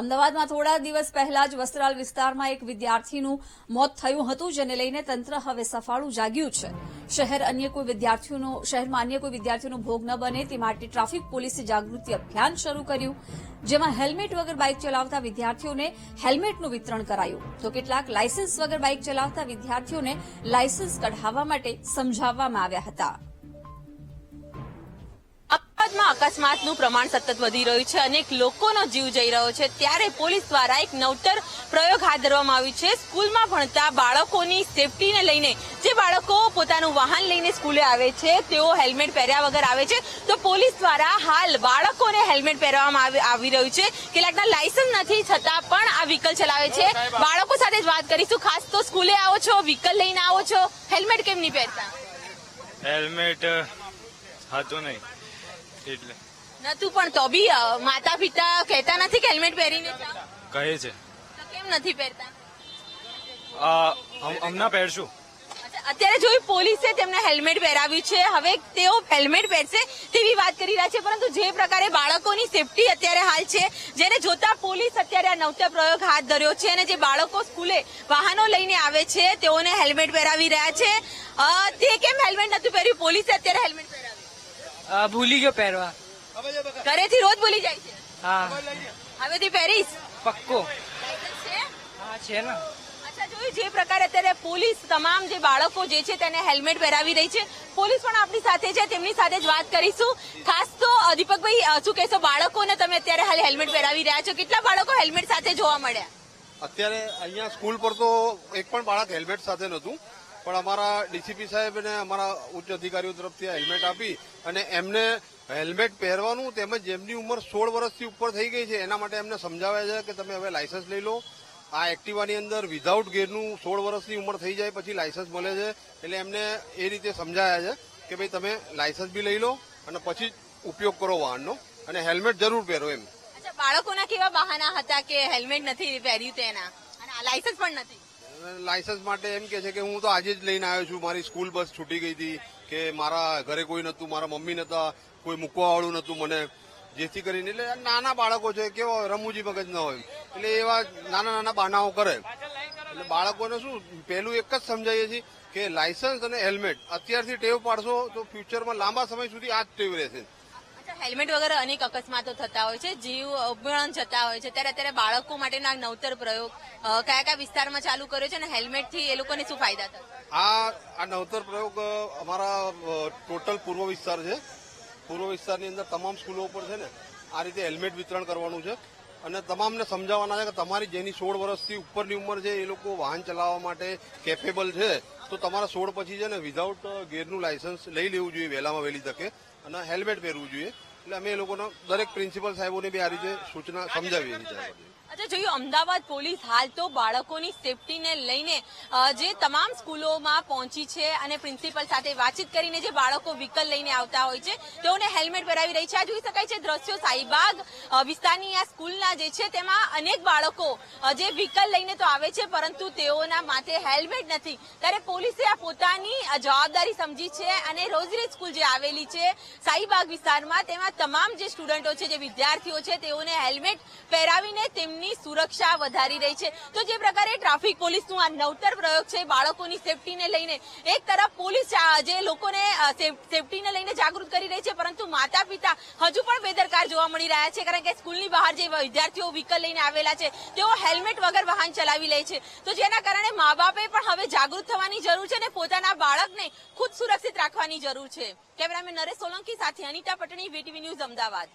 અમદાવાદમાં થોડા દિવસ પહેલા જ વસ્ત્રાલ વિસ્તારમાં એક વિદ્યાર્થીનું મોત થયું હતું, જેને લઈને તંત્ર હવે સફાળું જાગ્યું છે. શહેર અન્ય કોઈ વિદ્યાર્થીઓનો, શહેરમાં અન્ય કોઈ વિદ્યાર્થીઓનો ભોગ ન બને તે માટે ટ્રાફિક પોલીસે જાગૃતિ અભિયાન શરૂ કર્યું, જેમાં હેલ્મેટ વગર બાઇક ચલાવતા વિદ્યાર્થીઓને હેલ્મેટનું વિતરણ કરાયું. તો કેટલાક લાયસન્સ વગર બાઇક ચલાવતા વિદ્યાર્થીઓને લાયસન્સ કઢાવવા માટે સમજાવવામાં આવ્યા હતા. અમદાવાદમાં અકસ્માતનું પ્રમાણ સતત વધી રહ્યું છે. અનેક લોકોનો જીવ જઈ રહ્યો છે. ત્યારે પોલીસ દ્વારા એક નવતર પ્રયોગ હાથ ધરવામાં આવ્યો છે. સ્કૂલમાં ભણતા બાળકોની સેફટીને લઈને જે બાળકો પોતાનું વાહન લઈને સ્કૂલે આવે છે તેઓ હેલ્મેટ પહેર્યા વગર આવે છે. તો પોલીસ દ્વારા હાલ બાળકોને હેલ્મેટ પહેરવામાં આવી- આવી રહ્યું છે. કેટલાકના લાયસન્સ નથી છતાં પણ આ વ્હીકલ ચલાવે છે. બાળકો સાથે જ વાત કરીશું. ખાસ તો સ્કૂલે આવો છો વ્હીકલ લઈને આવો છો. હેલ્મેટ કેમ નહીં પહેરતા? હેલ્મેટ હતું નહીં. એટલે. નતું પણ તો બી માતા પિતા કહેતા નથી કે હેલ્મેટ પહેરીને કહે છે. કેમ નથી પહેરતા? હમ- હમણાં પહેરશું. અત્યારે જોયું પોલીસે તેમને હેલ્મેટ પહેરાવ્યું છે. હવે તેઓ હેલ્મેટ પહેરશે તેવી વાત કરી રહ્યા છે. પરંતુ જે પ્રકારે બાળકોની સેફટી અત્યારે હાલ છે જેને જોતા પોલીસ અત્યારે આ નવતર પ્રયોગ હાથ ધર્યો છે અને જે બાળકો સ્કૂલે વાહનો લઈને આવે છે તેઓને હેલ્મેટ પહેરાવી રહ્યા છે. તે કેમ હેલ્મેટ નથી પહેર્યું? પોલીસે અત્યારે હેલ્મેટ ભૂલી ગયો પહેરવા. ઘરેથી રોજ ભૂલી જાય છે? હા. હવેથી પહેરીશ? પક્કો. હા છે ને. અચ્છા જોયું જે પ્રકારે અત્યારે પોલીસ તમામ જે બાળકો જે છે તેને હેલ્મેટ પહેરાવી રહી છે. પોલીસ પણ આપણી સાથે છે તેમની સાથે જ વાત કરીશું. ખાસ તો દીપકભાઈ શું કહેશો બાળકોને તમે અત્યારે હાલ હેલ્મેટ પહેરાવી રહ્યા છો? કેટલા બાળકો હેલ્મેટ સાથે જોવા મળ્યા? અત્યારે અહીંયા સ્કૂલ પર તો એક પણ બાળક હેલ્મેટ સાથે નહોતું. પણ અમારા ડીસીપી સાહેબ અને અમારા ઉચ્ચ અધિકારીઓ તરફથી હેલ્મેટ આપી અને એમને હેલ્મેટ પહેરવાનું તેમજ જેમની ઉંમર સોળ વર્ષથી ઉપર થઈ ગઈ છે, એના માટે એમને સમજાવ્યા છે કે તમે હવે લાયસન્સ લઈ લો. આ એક્ટિવાની અંદર વિધાઉટ ગેરનું સોળ વર્ષની ઉંમર થઈ જાય પછી લાયસન્સ મળે છે. એટલે એમને એ રીતે સમજાયા છે કે ભાઈ તમે લાયસન્સ બી લઈ લો અને પછી ઉપયોગ કરો વાહનનો અને હેલ્મેટ જરૂર પહેરો એમ. બાળકોના કેવા બહાના હતા કે હેલ્મેટ નથી પહેર્યું તેના? અને લાયસન્સ પણ નથી. લાયસન્સ માટે એમ કે છે કે હું તો આજે જ લઈને આવ્યો છું. મારી સ્કૂલ બસ છૂટી ગઈ હતી કે મારા ઘરે કોઈ નહોતું, મારા મમ્મી નતા કોઈ મૂકવાવાળું નહોતું મને. જેથી કરીને એટલે નાના બાળકો છે, કેવા રમૂજી મગજ ન હોય. એટલે એવા નાના નાના બાનાઓ કરે. એટલે બાળકોને શું, પહેલું એક જ સમજાવીએ છીએ કે લાયસન્સ અને હેલ્મેટ. અત્યારથી ટેવ પાડશો તો ફ્યુચરમાં લાંબા સમય સુધી આ જ ટેવ રહેશે. હેલ્મેટ વગર અનેક અકસ્માતો થતા હોય છે. જીવ અભ્યણ જતા હોય છે. ત્યારે અત્યારે બાળકો માટેના નવતર પ્રયોગ કયા કયા વિસ્તારમાં ચાલુ કર્યો છે અને હેલ્મેટથી એ લોકોને શું ફાયદા થશે? આ આ નવતર પ્રયોગ અમારા ટોટલ પૂર્વ વિસ્તાર છે. પૂર્વ વિસ્તારની અંદર તમામ સ્કૂલો ઉપર છે ને, આ રીતે હેલ્મેટ વિતરણ કરવાનું છે. અને તમામને સમજાવવાના છે કે તમારી જેની સોળ વર્ષથી ઉપરની ઉંમર છે, એ લોકો વાહન ચલાવવા માટે કેપેબલ છે. તો તમારા સોળ પછી છે ને વિધાઉટ ગેરનું લાયસન્સ લઈ લેવું જોઈએ, વહેલામાં વહેલી તકે. અને હેલ્મેટ પહેરવું જોઈએ. એટલે અમે એ લોકોનો દરેક પ્રિન્સિપલ સાહેબોને બી આ રીતે સૂચના સમજાવી અચ્છા જોયું અમદાવાદ પોલીસ હાલ તો બાળકોની સેફટીને લઈને જે તમામ સ્કૂલોમાં પહોંચી છે અને પ્રિન્સિપલ સાથે વાતચીત કરીને જે બાળકો વ્હીકલ લઈને આવતા હોય છે, તેઓને હેલ્મેટ પહેરાવી રહી છે. આ જોઈ શકાય છે, દ્રશ્યો સાઈબાગ વિસ્તારની આ સ્કૂલના જે છે, તેમાં અનેક બાળકો જે વ્હીકલ લઈને તો આવે છે, પરંતુ તેઓના માથે હેલ્મેટ નથી. ત્યારે પોલીસે આ પોતાની જવાબદારી સમજી છે અને રોઝરી સ્કૂલ જે આવેલી છે, સાઈબાગ વિસ્તારમાં, તેમાં તમામ જે સ્ટુડન્ટો છે, જે વિદ્યાર્થીઓ છે, તેઓને હેલ્મેટ પહેરાવીને તેમની સુરક્ષા વધારી રહી છે. તો જે પ્રકારે ટ્રાફિક પોલીસનું આ નવતર પ્રયોગ છે, બાળકોની સેફટીને લઈને, એક તરફ પોલીસ જે લોકોને સેફટીને લઈને જાગૃત કરી રહી છે, પરંતુ માતા પિતા હજુ પણ બેદરકાર જોવા મળી રહ્યા છે, કારણ કે સ્કૂલની બહાર જે વિદ્યાર્થીઓ વ્હીકલ લઈને આવેલા છે, તેઓ હેલ્મેટ વગર વાહન ચલાવી લે છે. તો જેના કારણે મા બાપે પણ હવે જાગૃત થવાની જરૂર છે અને પોતાના બાળકને ખુદ સુરક્ષિત રાખવાની જરૂર છે. કેમેરામેન નરેશ સોલંકી સાથે અનિતા પટણી વીટીવી ન્યૂઝ અમદાવાદ.